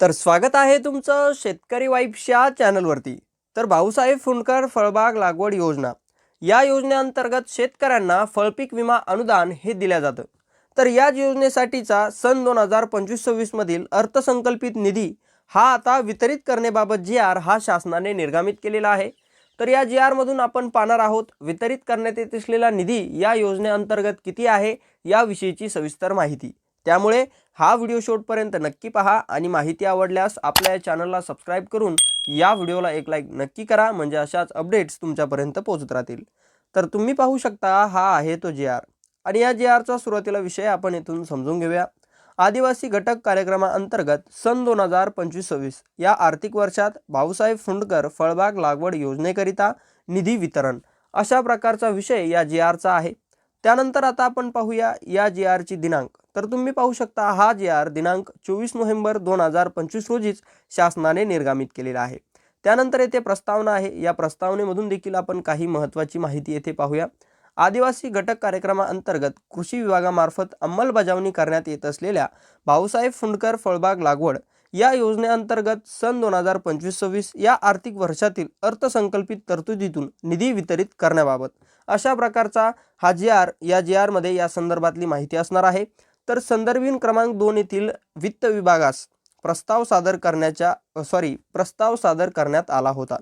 तर स्वागत आहे तुमचं शेतकरी वाईफच्या चॅनलवरती. तर भाऊसाहेब फुंडकर फळबाग लागवड योजना. या योजनेअंतर्गत शेतकऱ्यांना फळपीक विमा अनुदान हे दिल्या जातं. तर याच योजनेसाठीचा सन दोन हजार पंचवीस सव्वीसमधील अर्थसंकल्पित निधी हा आता वितरित करण्याबाबत जी आर हा शासनाने निर्गमित केलेला आहे. तर या जी आरमधून आपण पाहणार आहोत वितरित करण्यात येत असलेला निधी या योजनेअंतर्गत किती आहे याविषयीची सविस्तर माहिती. त्यामुळे हा व्हिडिओ शेवटपर्यंत नक्की पहा आणि माहिती आवडल्यास आपल्या या चॅनलला सबस्क्राईब करून या व्हिडिओला एक लाईक नक्की करा म्हणजे अशाच अपडेट्स तुमच्यापर्यंत पोहोचत राहतील. तर तुम्ही पाहू शकता हा आहे तो जे आर. आणि या जे आरचा सुरुवातीला विषय आपण इथून समजून घेऊया. आदिवासी घटक कार्यक्रमाअंतर्गत सन दोन हजार पंचवीस सव्वीस या आर्थिक वर्षात भाऊसाहेब फुंडकर फळबाग लागवड योजनेकरिता निधी वितरण अशा प्रकारचा विषय या जी आरचा आहे. त्यानंतर आता आपण पाहूया या जी आरची दिनांक. तर तुम्ही पाहू शकता हा जी आर दिनांक चोवीस नोव्हेंबर दोन हजार पंचवीस रोजीच शासनाने निर्गमित केलेला आहे. त्यानंतर येथे प्रस्तावना आहे. या प्रस्तावनेमधून देखील आपण काही महत्त्वाची माहिती येथे पाहूया. आदिवासी घटक कार्यक्रमाअंतर्गत कृषी विभागामार्फत अंमलबजावणी करण्यात येत असलेल्या भाऊसाहेब फुंडकर फळबाग लागवड या योजनेअंतर्गत सन दोन हजार पंचवीस सव्वीस या आर्थिक वर्षातील अर्थसंकल्पित तरतुदीतून निधी वितरित करण्याबाबत अशा प्रकारचा हा जी आर या जी आरमध्ये या संदर्भातली माहिती असणार आहे. तर संदर्भीन क्रमांक दोन येथील वित्त विभागास प्रस्ताव सादर करण्याच्या सॉरी प्रस्ताव सादर करण्यात आला होता.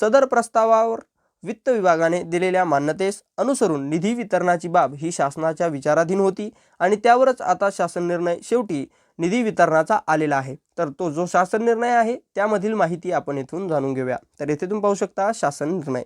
सदर प्रस्तावावर वित्त विभागाने दिलेल्या मान्यतेस अनुसरून निधी वितरणाची बाब ही शासनाच्या विचाराधीन होती आणि त्यावरच आता शासन निर्णय शेवटी निधी वितरणाचा आलेला आहे. तर तो जो शासन निर्णय आहे त्यामधील माहिती आपण येथून जाणून घेऊया. तर येथे तुम्ही पाहू शकता शासन निर्णय.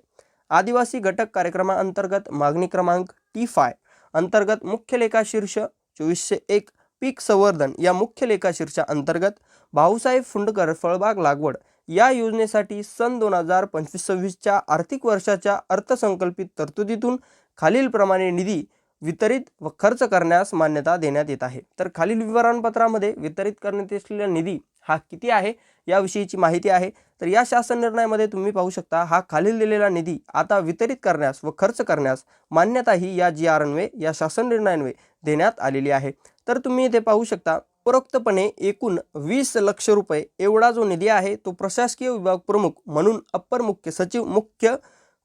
आदिवासी घटक कार्यक्रमाअंतर्गत मागणी क्रमांक टी फाय. अंतर्गत मुख्य लेखा शीर्ष चोवीसशे एक पीक संवर्धन या मुख्य लेखाशीर्षा अंतर्गत भाऊसाहेब फुंडकर फळबाग लागवड या योजनेसाठी सन दोन हजार पंचवीस सव्वीसच्या आर्थिक वर्षाच्या अर्थसंकल्पित तरतुदीतून खालीलप्रमाणे निधी वितरित व खर्च करण्यास मान्यता देण्यात येत आहे. तर खालील विवरणपत्रामध्ये वितरित करण्यात असलेला निधी हा किती आहे याविषयीची माहिती आहे. तर या शासन निर्णयामध्ये तुम्ही पाहू शकता हा खालील दिलेला निधी आता वितरित करण्यास व खर्च करण्यास मान्यता ही या जी आर अन्वये या शासन निर्णयान्वे देण्यात आलेली आहे. तर तुम्ही इथे पाहू शकता उपरोक्तपणे एकूण वीस लक्ष रुपये एवढा जो निधी आहे तो प्रशासकीय विभाग प्रमुख म्हणून अप्पर मुख्य सचिव मुख्य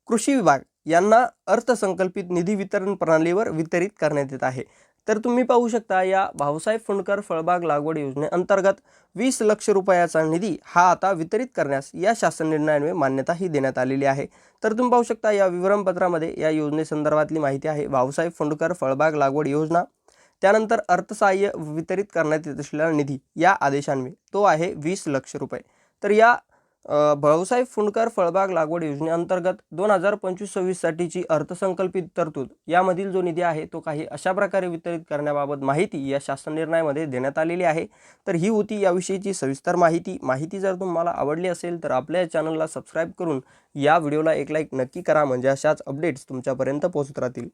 कृषी विभाग यांना अर्थसंकल्पित निधी वितरण प्रणालीवर वितरित करण्यात येत आहे. तर तुम्ही पाहू शकता या भाऊसाहेब फुंडकर फळबाग लागवड योजनेअंतर्गत वीस लक्ष रुपयाचा निधी हा आता वितरित करण्यास या शासन निर्णयान्वये मान्यता ही देण्यात आलेली आहे. तर तुम्ही पाहू शकता या विवरणपत्रामध्ये या योजनेसंदर्भातली माहिती आहे. भाऊसाहेब फुंडकर फळबाग लागवड योजना त्यानंतर अर्थसहाय्य वितरित करण्यात येत असलेला निधी या आदेशान्वये तो आहे वीस लक्ष रुपये. तर या भाऊसाहेब फुंडकर फळबाग लागवड योजनेअंतर्गत दोन हजार पंचवीस सव्वीससाठीची अर्थसंकल्पित तरतूद. यामधील जो निधी आहे तो काही अशा प्रकारे वितरित करण्याबाबत माहिती या शासन निर्णयामध्ये देण्यात आलेली आहे. तर ही होती याविषयीची सविस्तर माहिती. माहिती जर तुम्हाला आवडली असेल तर आपल्या चॅनलला सबस्क्राईब करून या व्हिडिओला एक लाईक नक्की करा. म्हणजे अशाच अपडेट्स तुमच्यापर्यंत पोहोचत राहतील.